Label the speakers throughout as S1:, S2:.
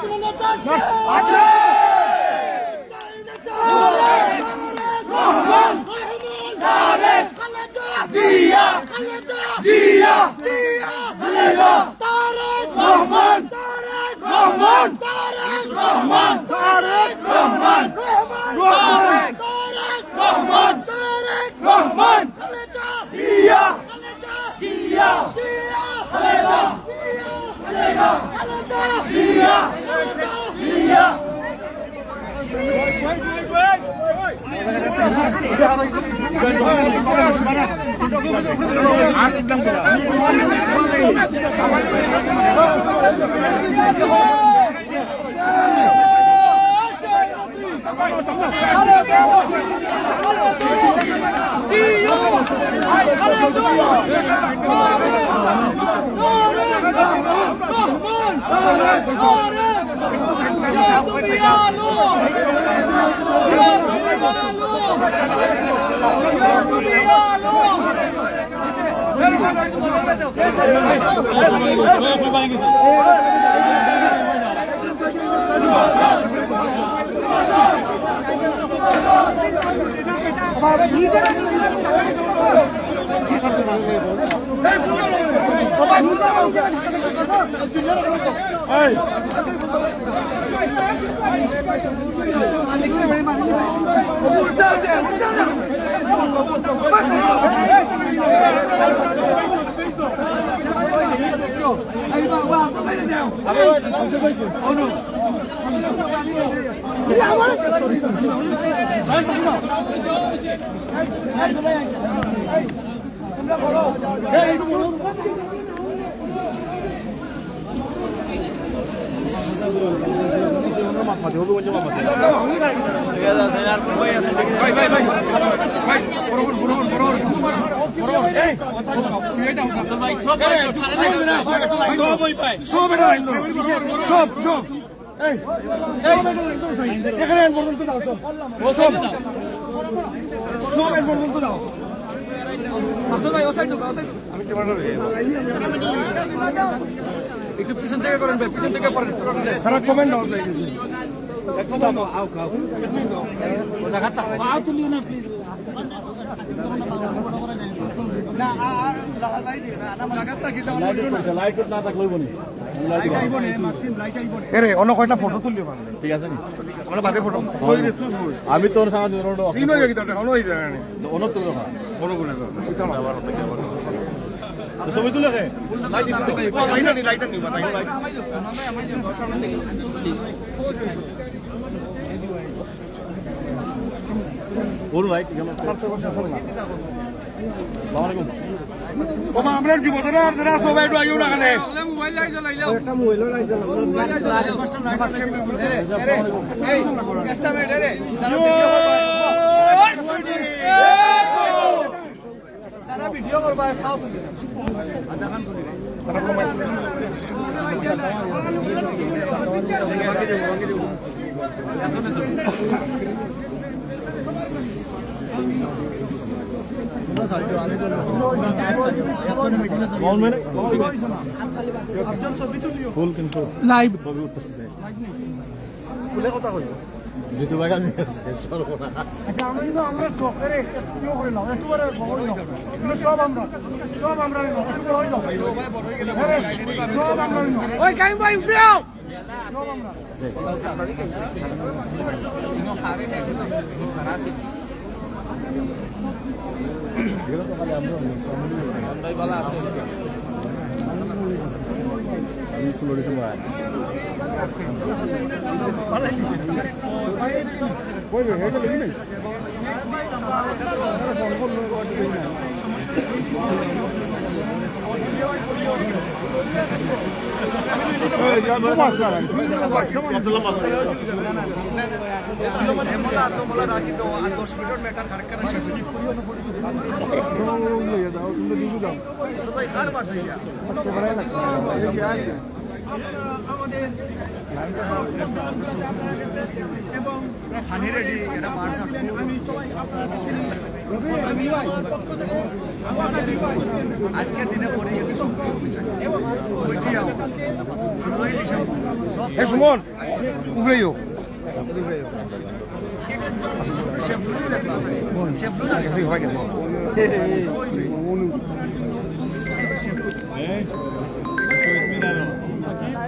S1: কোনো নেতা আছে রহমান তারেক খালেদা জিয়া খালেদা জিয়া জিয়া খালেদা তারেক রহমান তারেক রহমান তারেক রহমান তারেক রহমান রহমান তারেক তারেক রহমান তারেক রহমান খালেদা জিয়া খালেদা জিয়া জিয়া খালেদা জিয়া খালেদা খালেদা জিয়া খালেদা জিয়া
S2: সব সব সব এই এখানে এন পর্যন্ত দাও সব সব সব এন পর্যন্ত দাও
S3: একটু পিছন থেকে করেন ভাই পিছন থেকে করেন।
S2: সারা কমেন্ট দাও কয়টা ফটো তুললি মানে
S3: ঠিক আছে নি
S2: আমরা
S3: আমি
S2: তিন হয়ে গেছে এখনও হয়ে না
S3: অন্য তুলো না
S2: বড় বলে দাও আমার
S3: ছবি তুলে কে
S2: লাইটার নি লাইটার নি বাতাই
S3: ওর ভাই কেমন আসসালামু আলাইকুম
S2: ওমা আমরা যুবতরা যারা সবাই একটু আইও না এখানে
S3: ভিডিও করবা খাও তুমি ফুল কিন্তু
S1: লাইভ
S2: ফুলে কথা
S3: ভাই আমি সর্বনা
S2: আচ্ছা আমরা কিন্তু আমরা সরকারে কেউ করে না একটু করে খবর কিন্তু সব আমরা সব আমরা না একটু হই না। সব আমরা না
S1: ওই কাইম ভাই উঠেও
S3: আমি ষোলো ডিসেম্বর
S2: দিনে পড়ে গেছে সম্পূর্ণ বিচার ওইটি আমার ষোলোই ডিসেম্বর সব
S1: এ সুমন উভরেও
S2: শেবলু দেখলাম শেবলু না
S3: লাইট তো আমি আগে অপশন আমার সাংবাদিক হয়ে যাই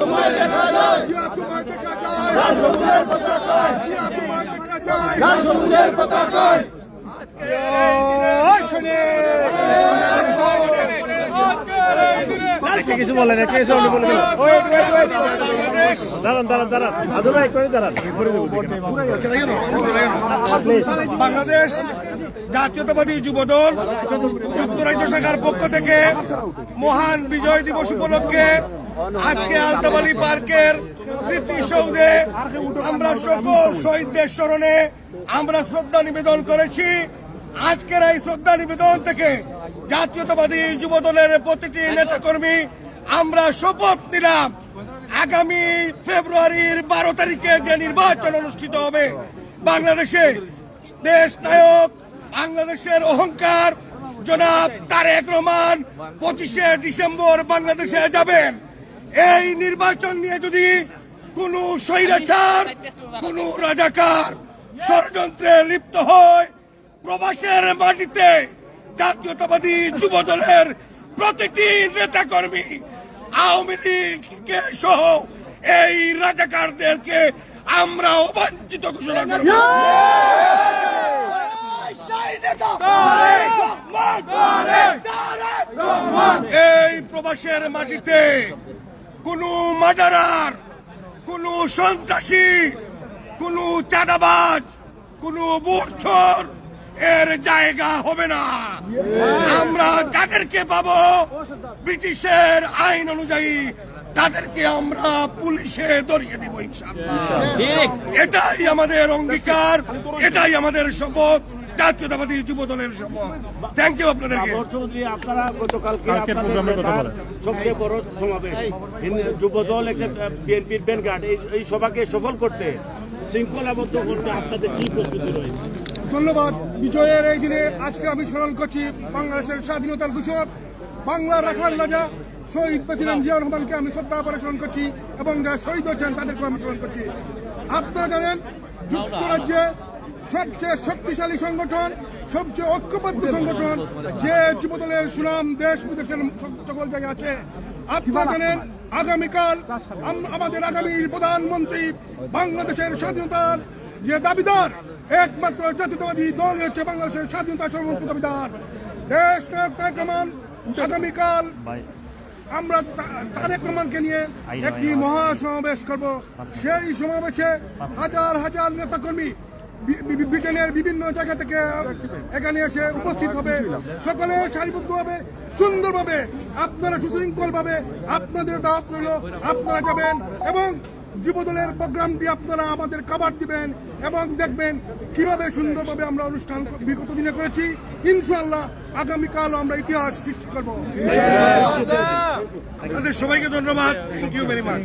S1: তোমায় দেখা যায় তোমায় দেখা যায় তোমায় দেখা যায় সমুদ্রের পতাকায়
S3: কিছু বলেন একটা কিছু বলে দাঁড়ান দাঁড়ান দাঁড়ান করে দাঁড়ান
S1: বাংলাদেশ জাতীয়তাবাদী যুবদল যুক্তরাজ্য শাখার পক্ষ থেকে মহান বিজয় দিবস উপলক্ষে আজকে আলতাবালি পার্কের স্মৃতিসৌধে আমরা সকল শহীদদের স্মরণে আমরা শ্রদ্ধা নিবেদন করেছি। আজকের এই শ্রদ্ধা নিবেদন থেকে জাতীয়তাবাদী যুবদলের প্রতিটি নেতাকর্মী আমরা শপথ নিলাম। আগামী ফেব্রুয়ারির বারো তারিখে যে নির্বাচন অনুষ্ঠিত হবে, বাংলাদেশে দেশ নায়ক, বাংলাদেশের অহংকার জনাব তারেক রহমান পঁচিশে ডিসেম্বর বাংলাদেশে যাবেন। এই নির্বাচন নিয়ে যদি কোন স্বৈরাচার কোন রাজাকার ষড়যন্ত্রে লিপ্ত হয় প্রবাসের মাটিতে জাতীয়তাবাদী যুব দলের প্রতিটি নেতাকর্মী আওয়ামী লীগকে সহ এই রাজাকারদেরকে আমরা অবাঞ্ছিত ঘোষণা করব। এই প্রবাসের মাটিতে কোন মার্ডারার কোন সন্ত্রাসী কোন চাঁদাবাজ কোন বুটছর এর জায়গা হবে না। আমরা যাদেরকে পাবো ব্রিটিশের আইন অনুযায়ী তাদেরকে আমরা পুলিশে ধরিয়ে দিব ইনশাআল্লাহ। এটাই আমাদের অঙ্গীকার এটাই আমাদের শপথ। জাতীয়তাবাদী যুব দলের শপথ থ্যাংক ইউ আপনাদেরকে।
S4: চৌধুরী আপনারা গতকালকে
S3: কালকের
S4: আপনাদের
S3: প্রোগ্রামের কথা
S4: নেতার
S3: বলেন।
S4: সবচেয়ে বড় সমাবেশ। হিন্দু- যুবদল একটা বিএনপির ব্যানগার্ড এই এই সভাকে সফল করতে শৃঙ্খলাবদ্ধ করতে আপনাদের কি প্রস্তুতি রয়েছে?
S2: ধন্যবাদ। বিজয়ের এই দিনে আজকে আমি স্মরণ করছি বাংলাদেশের স্বাধীনতার দূষক বাংলা রাখার রাজা শহীদ প্রেসিডেন্ট জিয়া রহমানকে আমি শ্রদ্ধা স্মরণ করছি এবং যারা শহীদ হয়েছেন তাদেরকে আমি স্মরণ করছি। আপনারা জানেন যুক্তরাজ্যে সবচেয়ে শক্তিশালী সংগঠন, সবচেয়ে ঐক্যবদ্ধ সংগঠন যে যুবদলের সুনাম দেশ বিদেশের সকল জায়গায় আছে। আপনারা জানেন, আগামীকাল আমাদের আগামীর প্রধানমন্ত্রী বাংলাদেশের স্বাধীনতার যে দাবিদার, একমাত্র জাতীয়তাবাদী দল হচ্ছে বাংলাদেশের স্বাধীনতা সর্বোচ্চ দাবিদার। দেশ রহমান, আগামীকাল আমরা তারেক রহমানকে নিয়ে একটি মহা সমাবেশ করব। সেই সমাবেশে হাজার হাজার নেতাকর্মী ব্রিটেনের বিভিন্ন জায়গা থেকে এখানে এসে উপস্থিত হবে সকলে সারিবদ্ধভাবে সুন্দরভাবে আপনারা সুশৃঙ্খল ভাবে আপনাদের দাওয়াত রইল আপনারা যাবেন এবং যুবদলের প্রোগ্রামটি আপনারা আমাদের কাবার দিবেন এবং দেখবেন কীভাবে সুন্দরভাবে আমরা অনুষ্ঠান বিগত দিনে করেছি ইনশাআল্লাহ আগামীকাল আমরা ইতিহাস সৃষ্টি করব আপনাদের সবাইকে ধন্যবাদ থ্যাংক ইউ ভেরি মাচ